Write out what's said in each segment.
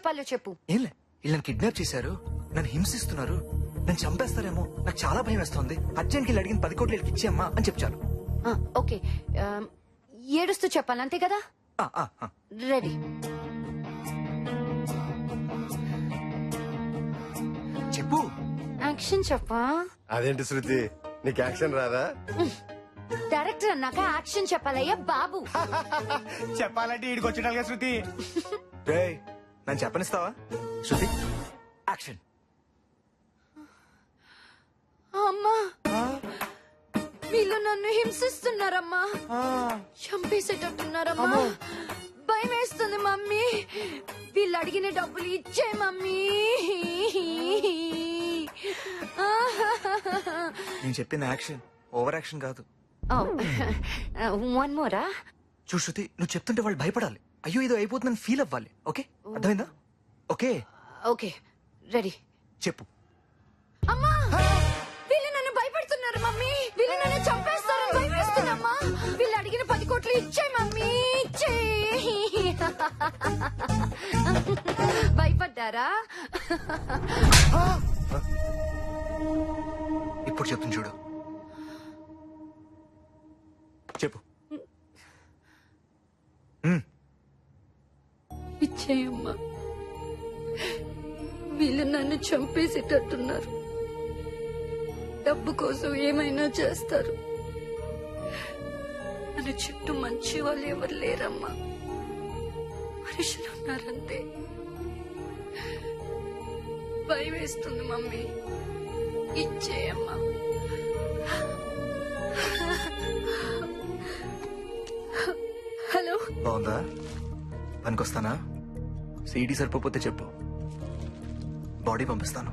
చెప్పాలో చెప్పు. ఏంలే వీళ్ళని కిడ్నాప్ చేశారు నన్ను హింసిస్తున్నారు నన్ను చంపేస్తారేమో నాకు చాలా భయం వేస్తుంది. అర్జెంట్కి వెళ్ళి అడిగిన పది కోట్లు వీళ్ళకి ఇచ్చేయమ్మా అని చెప్పారు. ఆ, ఓకే. ఆ, ఏడుస్తూ చెప్పాలి అంతే కదా? రెడీ. చెప్పు. యాక్షన్ చెప్పా? అదేంటి శృతి నీకు యాక్షన్ రాదా? డైరెక్టర్ అన్నాక యాక్షన్ చెప్పాలయ్యా బాబు. చెప్పాలంటే ఈడికి వచ్చిన శృతి. నన్ను చెప్పనిస్తావా? శృతి. యాక్షన్ అమ్మా. వీళ్ళు నన్ను హింసిస్తున్నారమ్మా. చంపేసేటట్టున్నారమ్మా. భయం వేస్తుంది మమ్మీ. వీళ్ళు అడిగిన డబ్బులు ఇచ్చే మమ్మీ. నేను చెప్పిన యాక్షన్ ఓవర్ యాక్షన్ కాదు. వన్ మోరా? చూడు శృతి నువ్వు చెప్తుంటే వాళ్ళు భయపడాలి. అయ్యో ఇది అయిపోతుందని ఫీల్ అవ్వాలి. ఓకే అర్థమైందా? Okay okay ready. చెప్పు. అమ్మా! వీళ్ళు నన్ను భయపెడుతున్నారు మమ్మీ. వీళ్ళు నన్ను చంపేస్తారని భయపేస్తున్నామ్మా వీళ్ళు అడిగిన పది కోట్లు ఇచ్చే మమ్మీ. ఇచ్చే భయపడ్డారా? ఇప్పుడు చెప్తుంది చూడు. చెప్పు. ఇచ్చేయమ్మా. వీళ్ళు నన్ను చంపేసేటట్టున్నారు. డబ్బు కోసం ఏమైనా చేస్తారు. మన చుట్టూ మంచి వాళ్ళు ఎవరు లేరమ్మా. మనుషులు ఉన్నారంతే. భయం వేస్తుంది మమ్మీ. ఇచ్చేయమ్మా. హలో. బాగుందా? పనికొస్తానా? సీడీ సరిపోతే చెప్పు. బాడీ పంపిస్తాను.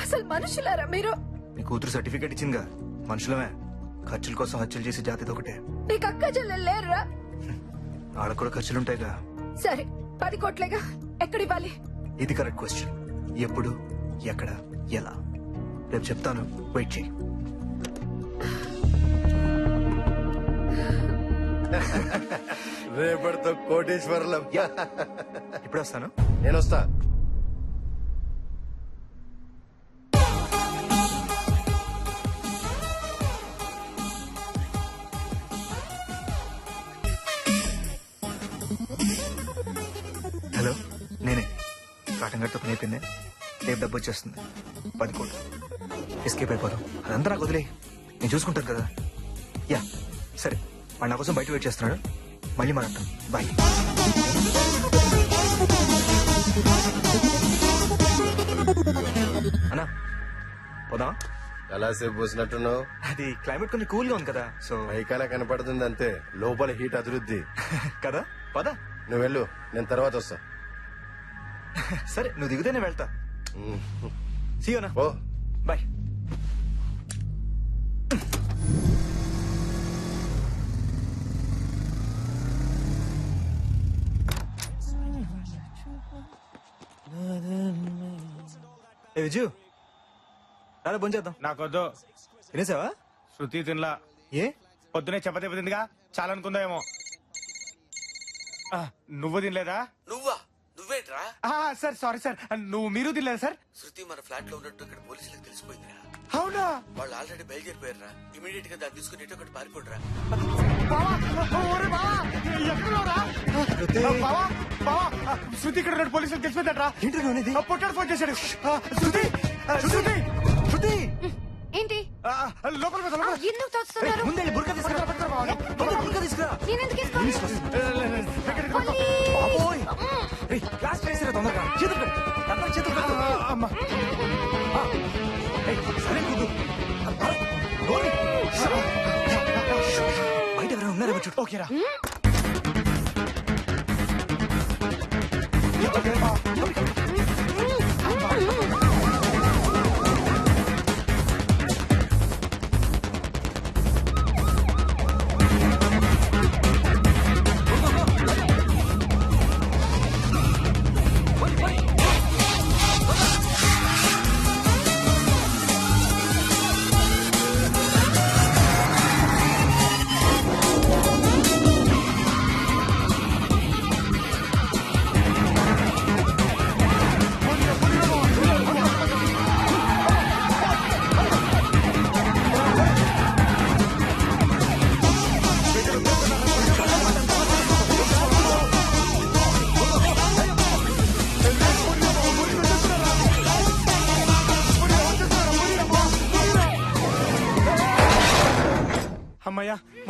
అసలు మనుషులారా మీరు? నీ కూతురు సర్టిఫికేట్ ఇచ్చిందిగా. మనుషులమే. ఖర్చుల కోసం హత్యలు చేసే జాతిది ఒకటే. నీకు అక్క చెల్లెలు లేరురా? వాళ్ళకు కూడా ఖర్చులుంటాయిగా. సరే పది కోట్లేగా. ఎక్కడివ్వాలి ఇది కరెక్ట్ క్వశ్చన్. ఎప్పుడు ఎక్కడ ఎలా? రేపు చెప్తాను. వెయిట్ చేయి రేపటితో కోటేశ్వరులం. ఇప్పుడు వస్తాను. నేను వస్తా. హలో నేనే. కాటన్ గట్టు పని అయిపోయింది. రేపు డబ్బు వచ్చేస్తుంది. పది కోట్లు. ఎస్కేప్ అయిపోదాం. అదంతా నాకు వదిలే నేను చూసుకుంటాను కదా. యా. సరే. వాడు నా కోసం బయట వెయిట్ చేస్తున్నాడు. మళ్ళీ మాట్లాడతాం. బాయ్ అన్నా పోదాం ఎలా సేపు పోసినట్టున్నావు. అది క్లైమేట్ కొంచెం కూల్గా ఉంది కదా సో పైకాల కనపడుతుంది అంతే. లోపల హీట్ అభివృద్ధి కదా? పద. నువ్వు వెళ్ళు నేను తర్వాత వస్తా. సరే నువ్వు దిగితే నేను వెళ్తా. సీయోనా ఓ బాయ్ ఏ విజు? చేద్దాం. నాకొద్దు. తినేసావా? శృతి తినలా. ఏ? పొద్దునే చపాతీ తిందిగా చాలా అనుకుందామేమో ఆ, నువ్వు తినలేదా? నువ్వా? నువ్వేంట్రా? ఆ, సార్ సారీ సార్. నువ్వు మీరు తినలేదా సార్? శృతి మన ఫ్లాట్లో ఉన్నట్టు ఇక్కడ పోలీసులకు తెలిసిపోయిందిరా. అవునా? వాళ్ళు ఆల్రెడీ బయలుదేరిపోయారా ఇమీడియట్గా దాన్ని తీసుకుని ఇటు ఒకటి పారిపోడరా. బావా, ఎక్కడున్నావురా? శృతి ఇక్కడ ఉన్నట్టు పోలీసులకు తెలిసిపోయిందట్రా ఏంటి నువ్వు అనేది? ఆ, పొట్టాడు ఫోన్ చేశాడు ఆ, శృతి ఆ, శృతి శృతి ఏంటి ఆ, లోపల పద, ఆ, లోపల. ఎందుకు తోస్తున్నారు ముందే బుర్కా తీసుకురా ముందు బుర్కా తీసుకురా నేనెందుకు వేసుకోవాలి? ఎక్కడికి పద. పోలీస్! బాబోయ్ ఏయ్, క్లాస్ వేసిరా తొందరగా చేతులు పెట్టు అందరూ చేతులు పెట్టు అమ్మా. ఏయ్, సరే కూదు బయట ఎవరైనా ఉన్నారేమో చూడు ఓకేరా ければ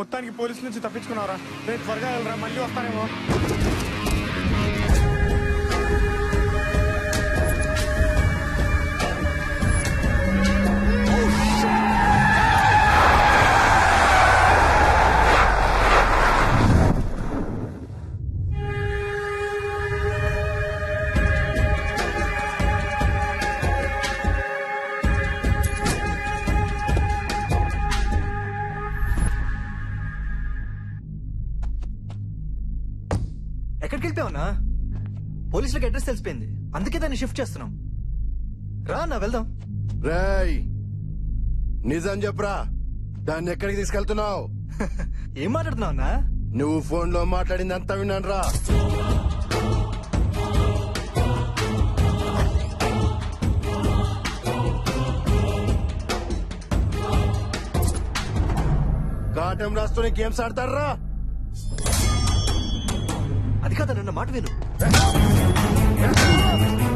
మొత్తానికి పోలీసుల నుంచి తప్పించుకున్నారా రేపు త్వరగా వెళ్ళరా మళ్ళీ వస్తానేమో. పోలీసులకు అడ్రస్ తెలిసిపోయింది. అందుకే దాన్ని షిఫ్ట్ చేస్తున్నాం. రా నా వెళ్దాం. రేయ్ నిజం చెప్పురా. దాన్ని ఎక్కడికి తీసుకెళ్తున్నావు? ఏం మాట్లాడుతున్నావు అన్నా? నువ్వు ఫోన్లో మాట్లాడింది అంతా విన్నాను రా కాటం రాస్తూనే గేమ్స్ ఆడతారా అది కాదు నన్న మాట విను. ¡Se da! ¡Se!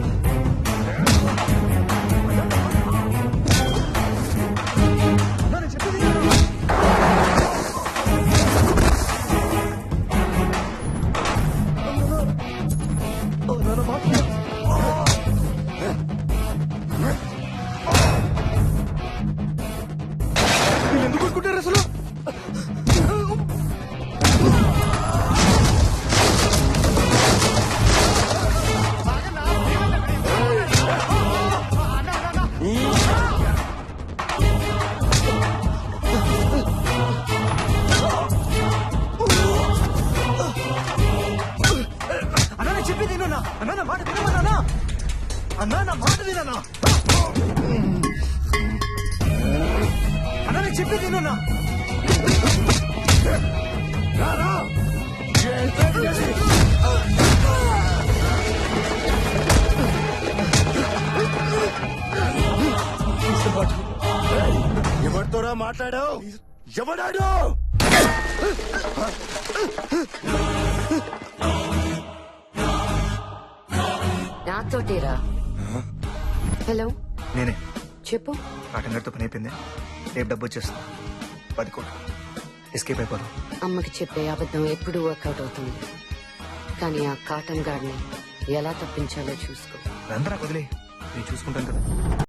అన్నా నా మాట వినన్నా అన్నా నేను. చెప్పేది వినన్నా ఎవరితోరా మాట్లాడావు? ఎవడాడు? నాతోటేరా. హలో నేనే. చెప్పు. కాటన్ గారితో పని అయిపోయింది. రేపు డబ్బు వచ్చేస్తుంది. పది కోట్లు. ఎస్కేప్ అయిపోదాం. అమ్మకి చెప్పే అబద్ధం ఎప్పుడు వర్కౌట్ అవుతుంది. కానీ ఆ కాటన్ గార్డ్ని ఎలా తప్పించాలో చూసుకో. నాకు వదిలే. నేను చూసుకుంటాను కదా.